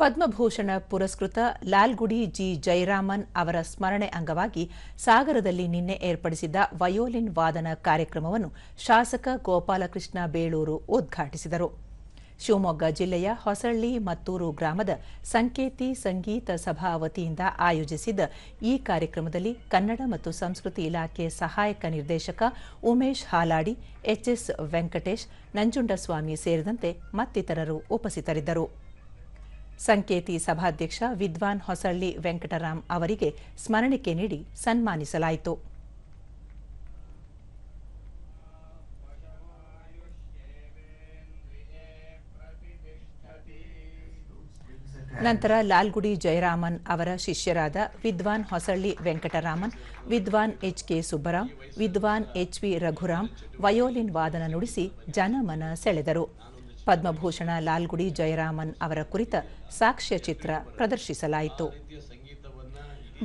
ಪದ್ಮಭೂಷಣ ಪುರಸ್ಕೃತ ಲಾಲ್ಗುಡಿ ಜಿ ಜಯರಾಮನ್ ಅವರ ಸ್ಮರಣೆ ಅಂಗವಾಗಿ ಸಾಗರದಲ್ಲಿ ನಿನ್ನೆ ಏರ್ಪಡಿಸಿದ್ದ ವಯೋಲಿನ್ ವಾದನ ಕಾರ್ಯಕ್ರಮವನ್ನು ಶಾಸಕ ಗೋಪಾಲಕೃಷ್ಣ ಬೇಳೂರು ಉದ್ಘಾಟಿಸಿದರು. ಶಿವಮೊಗ್ಗ ಜಿಲ್ಲೆಯ ಹೊಸಳ್ಳಿ ಮತ್ತೂರು ಗ್ರಾಮದ ಸಂಕೇತಿ ಸಂಗೀತ ಸಭಾ ವತಿಯಿಂದ ಆಯೋಜಿಸಿದ್ದ ಈ ಕಾರ್ಯಕ್ರಮದಲ್ಲಿ ಕನ್ನಡ ಮತ್ತು ಸಂಸ್ಕೃತಿ ಇಲಾಖೆ ಸಹಾಯಕ ನಿರ್ದೇಶಕ ಉಮೇಶ್ ಹಾಲಾಡಿ ಎಚ್ಎಸ್ ವೆಂಕಟೇಶ್, ನಂಜುಂಡಸ್ವಾಮಿ ಸೇರಿದಂತೆ ಮತ್ತಿತರರು ಉಪಸ್ಥಿತರಿದ್ದರು. ಸಂಕೇತಿ ಸಭಾಧ್ಯಕ್ಷ ವಿದ್ವಾನ್ ಹೊಸಳ್ಳಿ ವೆಂಕಟರಾಮ್ ಅವರಿಗೆ ಸ್ಮರಣಿಕೆ ನೀಡಿ ಸನ್ಮಾನಿಸಲಾಯಿತು. ನಂತರ ಲಾಲ್ಗುಡಿ ಜಯರಾಮನ್ ಅವರ ಶಿಷ್ಯರಾದ ವಿದ್ವಾನ್ ಹೊಸಳ್ಳಿ ವೆಂಕಟರಾಮನ್, ವಿದ್ವಾನ್ ಎಚ್ ಕೆ ಸುಬ್ಬರಾಮ್, ವಿದ್ವಾನ್ ಎಚ್ ವಿ ರಘುರಾಮ್, ವಯೋಲಿನ್ ವಾದನ ನುಡಿಸಿ ಜನಮನ ಸೆಳೆದರು. ಪದ್ಮಭೂಷಣ ಲಾಲ್ಗುಡಿ ಜಯರಾಮನ್ ಅವರ ಕುರಿತ ಸಾಕ್ಷ್ಯಚಿತ್ರ ಪ್ರದರ್ಶಿಸಲಾಯಿತು.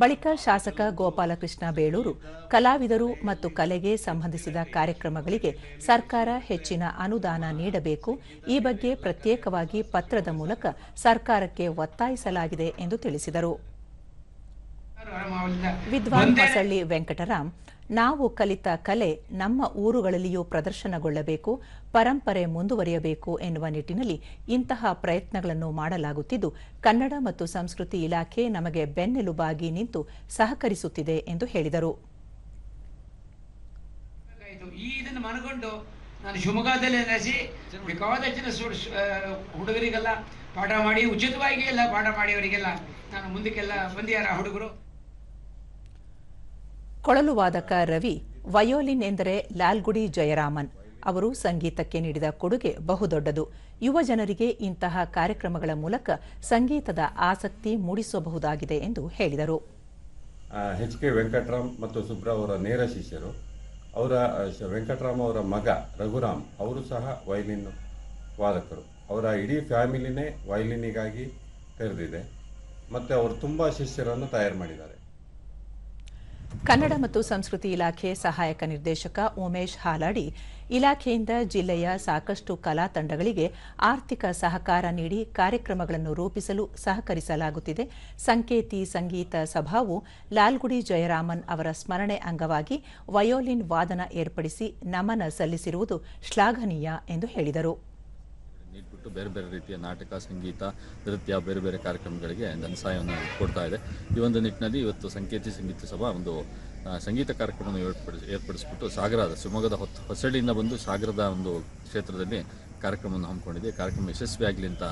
ಬಳಿಕ ಶಾಸಕ ಗೋಪಾಲಕೃಷ್ಣ ಬೇಳೂರು ಕಲಾವಿದರು ಮತ್ತು ಕಲೆಗೆ ಸಂಬಂಧಿಸಿದ ಕಾರ್ಯಕ್ರಮಗಳಿಗೆ ಸರ್ಕಾರ ಹೆಚ್ಚಿನ ಅನುದಾನ ನೀಡಬೇಕು ಈ ಬಗ್ಗೆ ಪ್ರತ್ಯೇಕವಾಗಿ ಪತ್ರದ ಮೂಲಕ ಸರ್ಕಾರಕ್ಕೆ ಒತ್ತಾಯಿಸಲಾಗಿದೆ ಎಂದು ತಿಳಿಸಿದರು. ವಿದ್ವಾನ್ ಹೊಸಳ್ಳಿ ವೆಂಕಟರಾಮ್ ನಾವು ಕಲಿತ ಕಲೆ ನಮ್ಮ ಊರುಗಳಲ್ಲಿಯೂ ಪ್ರದರ್ಶನಗೊಳ್ಳಬೇಕು, ಪರಂಪರೆ ಮುಂದುವರಿಯಬೇಕು ಎನ್ನುವ ನಿಟ್ಟಿನಲ್ಲಿ ಇಂತಹ ಪ್ರಯತ್ನಗಳನ್ನು ಮಾಡಲಾಗುತ್ತಿದ್ದು, ಕನ್ನಡ ಮತ್ತು ಸಂಸ್ಕೃತಿ ಇಲಾಖೆ ನಮಗೆ ಬೆನ್ನೆಲುಬಾಗಿ ನಿಂತು ಸಹಕರಿಸುತ್ತಿದೆ ಎಂದು ಹೇಳಿದರು. ನಾನು ಶಿವಮೊಗ್ಗದಲ್ಲಿ ನೆಲೆಸಿ ಬೇಕಾದ ಹುಡುಗರಿಗೆಲ್ಲ ಪಾಠ ಮಾಡಿ, ಉಚಿತವಾಗಿ ಎಲ್ಲ ಪಾಠ ಮಾಡಿ ಅವರಿಗೆಲ್ಲ ನಾನು ಮುಂದಕ್ಕೆಲ್ಲ ಬಂದಿಯಾರ ಹುಡುಗರು. ಕೊಳಲು ವಾದಕ ರವಿ, ವಯೋಲಿನ್ ಎಂದರೆ ಲಾಲ್ಗುಡಿ ಜಯರಾಮನ್. ಅವರು ಸಂಗೀತಕ್ಕೆ ನೀಡಿದ ಕೊಡುಗೆ ಬಹುದೊಡ್ಡದು. ಯುವ ಜನರಿಗೆ ಇಂತಹ ಕಾರ್ಯಕ್ರಮಗಳ ಮೂಲಕ ಸಂಗೀತದ ಆಸಕ್ತಿ ಮೂಡಿಸಬಹುದಾಗಿದೆ ಎಂದು ಹೇಳಿದರು. ಎಚ್ ಕೆ ವೆಂಕಟರಾಮ್ ಮತ್ತು ಸುಬ್ರಾವ್ ಅವರ ನೇರ ಶಿಷ್ಯರು, ಅವರ ವೆಂಕಟರಾಮ್ ಅವರ ಮಗ ರಘುರಾಮ್, ಅವರು ಸಹ ವಯಲಿನ್ ವಾದಕರು. ಅವರ ಇಡೀ ಫ್ಯಾಮಿಲಿನೇ ವಯಲಿನಿಗಾಗಿ ತೆರೆದಿದೆ ಮತ್ತು ಅವರು ತುಂಬ ಶಿಷ್ಯರನ್ನು ತಯಾರು ಮಾಡಿದ್ದಾರೆ. ಕನ್ನಡ ಮತ್ತು ಸಂಸ್ಕೃತಿ ಇಲಾಖೆ ಸಹಾಯಕ ನಿರ್ದೇಶಕ ಉಮೇಶ್ ಹಾಲಾಡಿ ಇಲಾಖೆಯಿಂದ ಜಿಲ್ಲೆಯ ಸಾಕಷ್ಟು ಕಲಾ ತಂಡಗಳಿಗೆ ಆರ್ಥಿಕ ಸಹಕಾರ ನೀಡಿ ಕಾರ್ಯಕ್ರಮಗಳನ್ನು ರೂಪಿಸಲು ಸಹಕರಿಸಲಾಗುತ್ತಿದೆ. ಸಂಕೇತಿ ಸಂಗೀತ ಸಭಾವು ಲಾಲ್ಗುಡಿ ಜಯರಾಮನ್ ಅವರ ಸ್ಮರಣೆ ಅಂಗವಾಗಿ ವಯೋಲಿನ್ ವಾದನ ಏರ್ಪಡಿಸಿ ನಮನ ಸಲ್ಲಿಸಿರುವುದು ಶ್ಲಾಘನೀಯ ಎಂದು ಹೇಳಿದರು. ಬೇರೆ ಬೇರೆ ರೀತಿಯ ನಾಟಕ, ಸಂಗೀತ, ನೃತ್ಯ, ಬೇರೆ ಬೇರೆ ಕಾರ್ಯಕ್ರಮಗಳಿಗೆ ನನ್ನ ಸಹಾಯವನ್ನು ಕೊಡ್ತಾ ಇದೆ. ಈ ಒಂದು ನಿಟ್ಟಿನಲ್ಲಿ ಇವತ್ತು ಸಂಕೇತಿ ಸಂಗೀತ ಸಭಾ ಒಂದು ಸಂಗೀತ ಕಾರ್ಯಕ್ರಮವನ್ನು ಏರ್ಪಡಿಸಿ, ಏರ್ಪಡಿಸಿಬಿಟ್ಟು ಸಾಗರದ, ಶಿವಮೊಗ್ಗದ ಹೊತ್ತು ಹೊಸಳ್ಳಿಯಿಂದ ಬಂದು ಸಾಗರದ ಒಂದು ಕ್ಷೇತ್ರದಲ್ಲಿ ಕಾರ್ಯಕ್ರಮವನ್ನು ಹಮ್ಮಿಕೊಂಡಿದೆ. ಕಾರ್ಯಕ್ರಮ ಯಶಸ್ವಿಯಾಗಲಿ ಅಂತ